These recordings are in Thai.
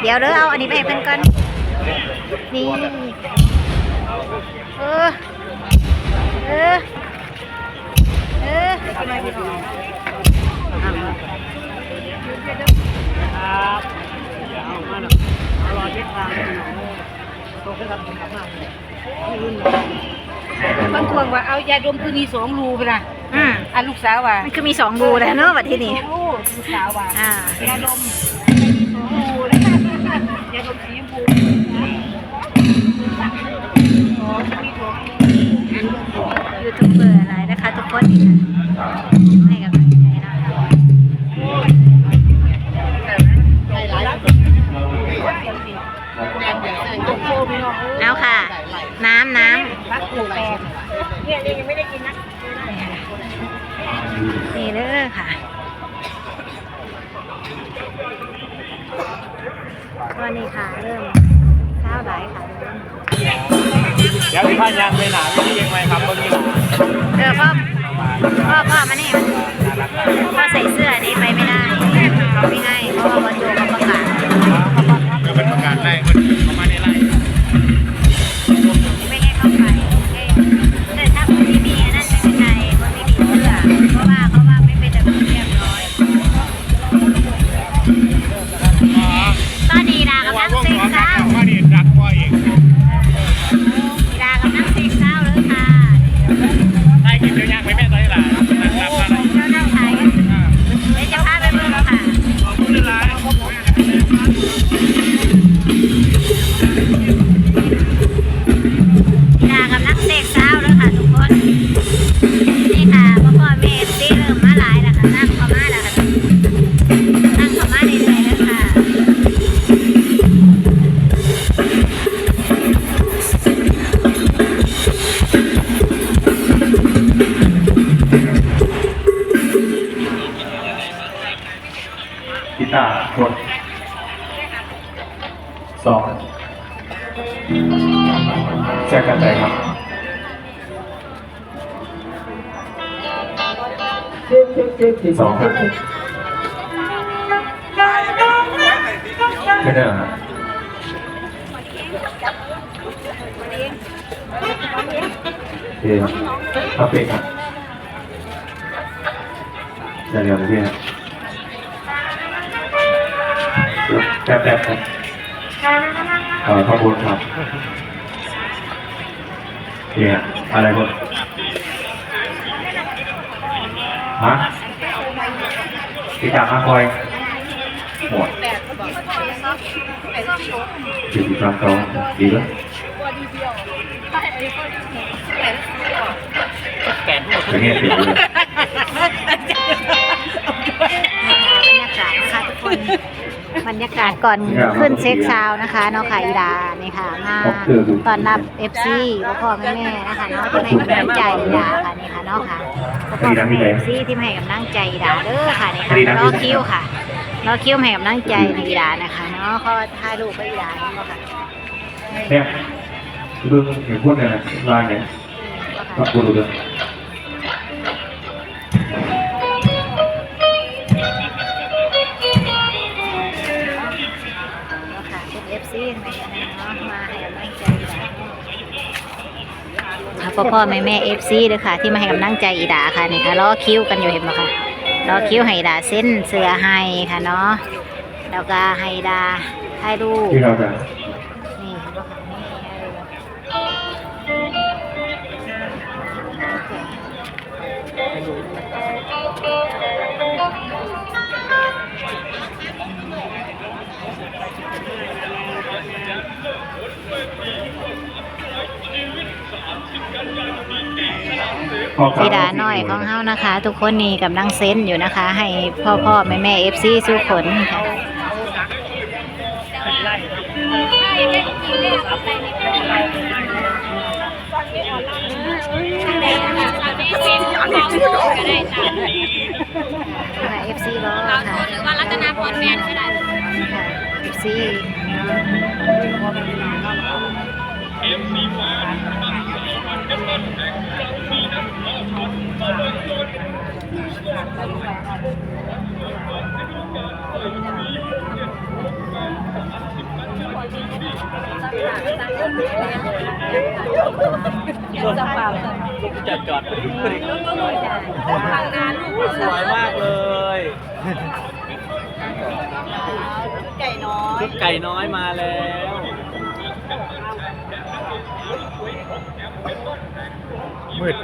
เดี๋ยวเด้อเอาอันนี้ไปให้เพิ่นก่อน นี่ เออ เออ เออครับอย่าเอามาหรอกเอารอเช็คทางตรงไปทำผมมากเลยบางทวงว่าเอายาดมคือมีสองรูไปนะอืมอะลูกสาวว่ามันคือมีสองรูแล้วเนาะบัดที่นี่ลูกสาวว่าอ่ายาดม แล้วพี่พันยังไปหนาไม่ได้ยังไงครับคนนี้หนาเออพ่อพ่อพ่อมานี่พ่อใส่เสื้อนี้ไปไม่ได้เขาไม่ให้เพราะว่าวันโจ สองแจกกันใจครับสองครับไม่ได้เหรอครับโอเคครับเอาเปกครับอย่าเร็วนะพี่นะแป๊บแป๊บครับ เอ่อขอบคุณครับเนี่ยอะไรคนฮะพี่ตามาคอยหมดสี่สิบสามสองดีแล้วแกนหมดเป็นไงเสียงเลยบรรยากาศนะคะทุกคน บรรยากาศก่อนขึ้นเช็คซาวน์นะคะเนาะค่ะอีดานี่ค่ะมาตอนรับ FC พ่อพ่อแม่แม่นะคะเนาะที่ให้กำลังใจอีดาค่ะนี่ค่ะเนาะค่ะพ่อพ่อแม่แม่ FC ที่ให้กำลังใจอีดาเด้อค่ะนี่ค่ะรอคิวค่ะรอคิวให้กำลังใจอีดานะคะเนาะเขาถ่ายรูปไปอีดาเนาะค่ะเนี่ยดูเห็นพูดเนี่ยลายเนี่ยขอบคุณเลย พ่อพ่อแม่แม่ FC เด้อค่ะ ที่มาให้กำลังใจอีดาค่ะนี่ค่ะรอคิวกันอยู่เห็นไหมคะรอคิวให้อีดาเส้นเสื้อให้ค่ะเนาะแล้วก็ให้อีดาถ่ายรูปที่เราจะนี่ สีดาหน่อยของเฮานะคะ ทุกคนนี่กำลังเซ็นอยู่นะคะ ให้พ่อพ่อแม่แม่เอฟซีสู้ขนค่ะเอฟซีรอค่ะหรือว่ารัตนาพรแมนก็ได้เอฟซี จะเปล่าจอดจอดพอดีสวยมากเลยไก่น้อยชุดไก่น้อยมาแล้ว มืด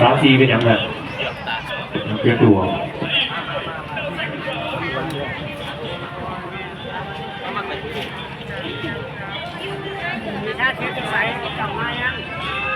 สาวซีเป็นยังไงเกียตัวมีท่าเช็ดใสกลับมายังมีท่าเช็ดรายง